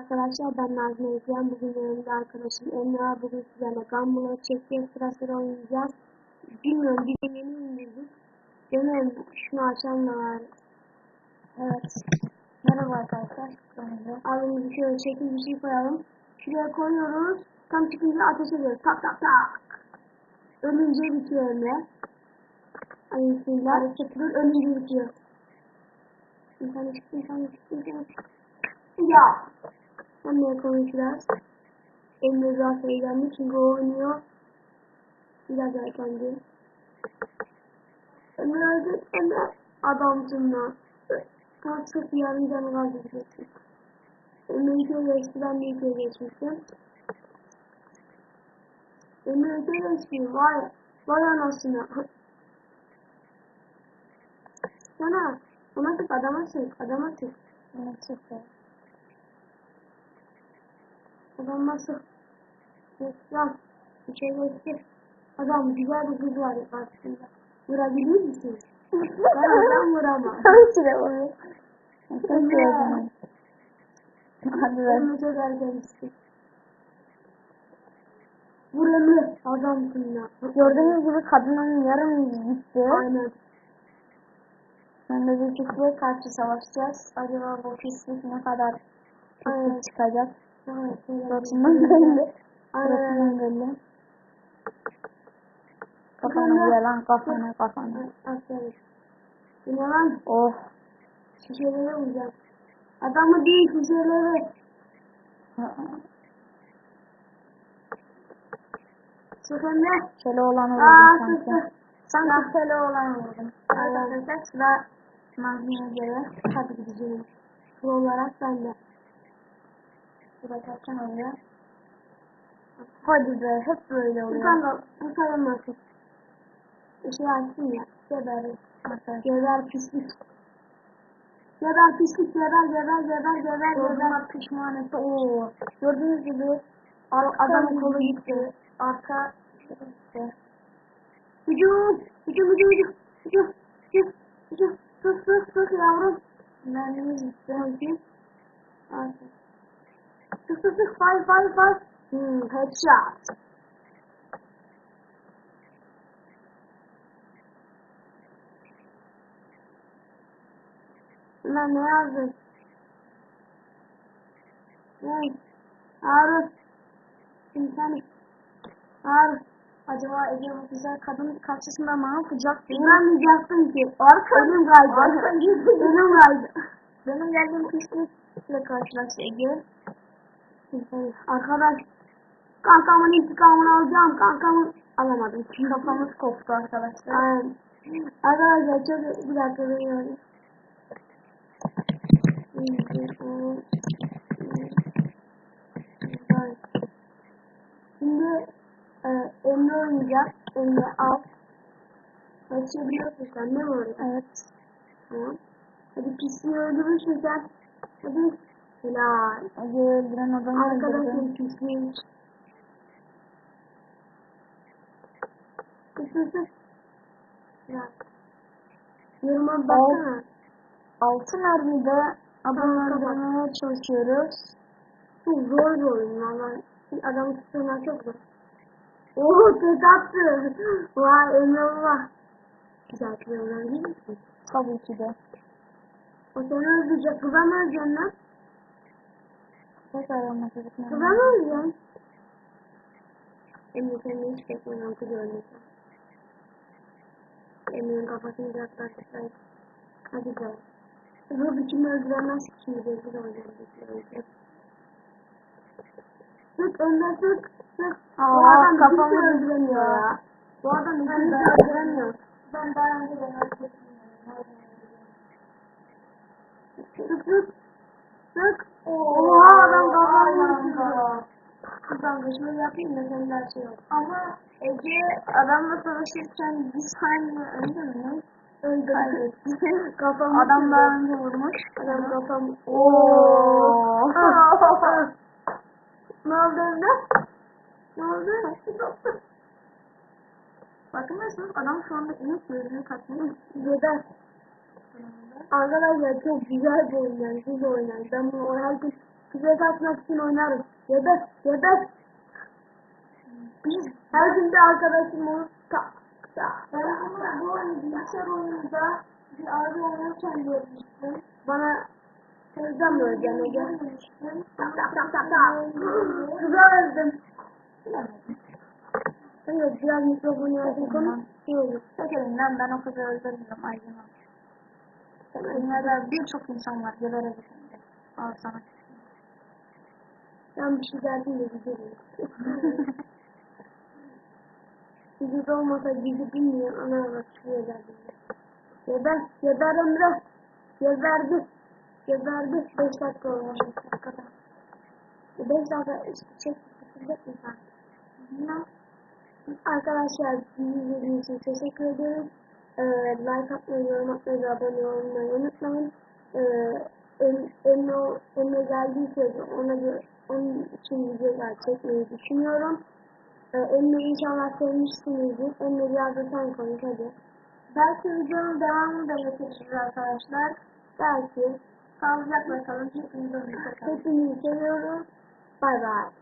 Arkadaşlar ben Nazmi Ekrem. Bugün yanımda arkadaşım Emre var. Bugün sizlerle Gumball'ı çekeceğiz. Sırasıyla oynayacağız. Bilmiyorum bir de yeni indirdik. Demin şunu var. Evet. Merhaba arkadaşlar. Abimizi şöyle çekil bir şey koyalım. Şuraya koyuyoruz. Tam çıkınca ateş ediyoruz. Tak tak tak. Ölünce bitiyor Emre. Ay bismillah. Dur ölünce bitiyor. Tane çıktı, tane çıktı, tane çıktı. Ya. Anne konuşacağız. Emre biraz heyecanlı çünkü o oynuyor. Biraz erkendi. Emre öldü. Emre adamsın lan. Tam sırf yarım canı kaldıracaksın. Emre iki geçti. Ben de iki geçmiştim. Emre iki geçti. Vay. Vay anasını. Sana. Ona sık adama sık. Adama sık. Ona sık. Adam bir şey göster. Adam güzel bir kız var karşısında. Vurabilir misin? ben adam vuramam. Süre oluyor. Çok gördüm. Hadi ver. Onu çok erken istedim. Vuramıyor. Adamsın ya. Gördüğünüz gibi kadının yarım yüzü gitti. Aynen. Bir pisliğe karşı savaşacağız. Acaba bu pislik ne kadar pislik çıkacak? Suratından belli. Suratından belli. Kafana vuruyor lan kafana kafana. Aferin. Yine lan Oh. şişelere vuracağım. Adamı değil şişelere. Ne? Şöyle olanı vurdum sanki. Sanki şöyle olanı vurdum. Arkadaşlar sıra Nazmi'ye göre. Hadi gideceğim. Pro olarak ben de. Sıra kaçan oluyor. Hadi be hep böyle oluyor. kanka bu sayılmasın. Bir şey açtım ya. Geber. Arkadaşlar. Geber pislik. Geber pislik geber geber geber geber geber. Pişman etti. Oo. Gördüğünüz gibi Adamın kolu gitti. arka gitti. Hücum. Hücum hücum hücum. Hücum. Hücum. Hücum. Sus sus sus yavrum. Mermimiz gitti. Hücum. Aferin. Sus sus sus. Fire fire fire. Hmm, headshot. Lan ne yazdın? Ne? Şimdi sen Harun. Acaba Ege bu güzel kadın karşısında ne yapacak. İnanmayacaksın ki. Arka. Önüm kaydı. Arka. Önüm kaydı. Benim geldiğim pislikle karşılaştı Ege. Arkadaş. Kankamın intikamını alacağım. Kankamın alamadım. Kafamız koptu arkadaşlar. Aynen. Arkadaşlar çok bir dakika duyuyorum. Şimdi e, Emre oynayacak. Emre al. Kaçabiliyorsun sen değil mi? Evet. Tamam. Hadi pisliği öldürürsün sen. Hadi. Helal. Ege öldüren adamı. Arkadaşım pisliği. Sus sus sus. Yoruma baksana. Altı mermide adamı öldürmeye çalışıyoruz. Çok zor bir oyun valla. Adam tutturmak çok zor. Oo tek attı. Vay Emre Allah. Güzel bir oyun değil misin? Tabii ki de. O seni öldürecek. Kıza mı öleceksin lan? Tekrar olmak üzere. Kıza mı öleceksin? Emre seni hiç beklemem kız ölmeyecek. Emre'nin kafasını uzaklaştırsaydı. Hadi be. Bu biçimi öldüremez ki şimdi belki de öldürecek. Sık Emre sık. Sık. Aa, Bu adam kafamı öldüremiyor ya. Bu adam kimse daha- öldüremiyor. Ben daha önce de öldürdüm. Sık sık. Sık. Oha adam yiyor. da. Kızdan kışmayı yapayım da senin her şey yok. Ama Ege adamla savaşırken bir saniye önce mi? Öldürdü. Kaybetti. Kafam Adam daha önce vurmuş. Adam kafam. Oo. ne oldu Emre? Ne oldu? Bakın adam şu anda ilk gözünü katmış. Yeter. Arkadaşlar çok güzel bir oyun yani. Siz oynayın. Ben bunu gün Kuzey kaçmak için oynarım. Geber, geber. Biz her gün bir arkadaşım olur. Tak, tak. Ben bunu bu oyunu bilgisayar oyununda bir abi oynarken görmüştüm. Bana ödeyeceğim Ege? Görmüştüm. Tak, tak, tak, tak, tak. Kıza öldüm. Hayır, biraz mikrofonu yakın konuş. İyi olur. Tek elimden ben o kızı öldürmüyorum Aydın abi. Dünyada birçok insan var geberecek hem de. Al sana. Ben bir şey derdim de giderim. Vücut olmasa bizi bilmeyen ana bak şuraya derdim. Geber, geber Emre. Geberdi. Geberdi. Beş dakika olmuş. Beş dakikada. Beş dakika işte çek. Sen? Bilmem. Arkadaşlar bizi izlediğiniz için teşekkür ederiz. Ee, like atmayı, yorum atmayı ve abone olmayı unutmayın. Em, Emre, Emre geldiyse de ona göre, onun için videolar çekmeyi düşünüyorum. Ee, Emre inşallah sevmişsinizdir. Emre biraz da sen konuş hadi. Belki videonun devamını da getiririz arkadaşlar. Belki Sağlıcakla kalın. Hepinizi seviyoruz. Bay bay.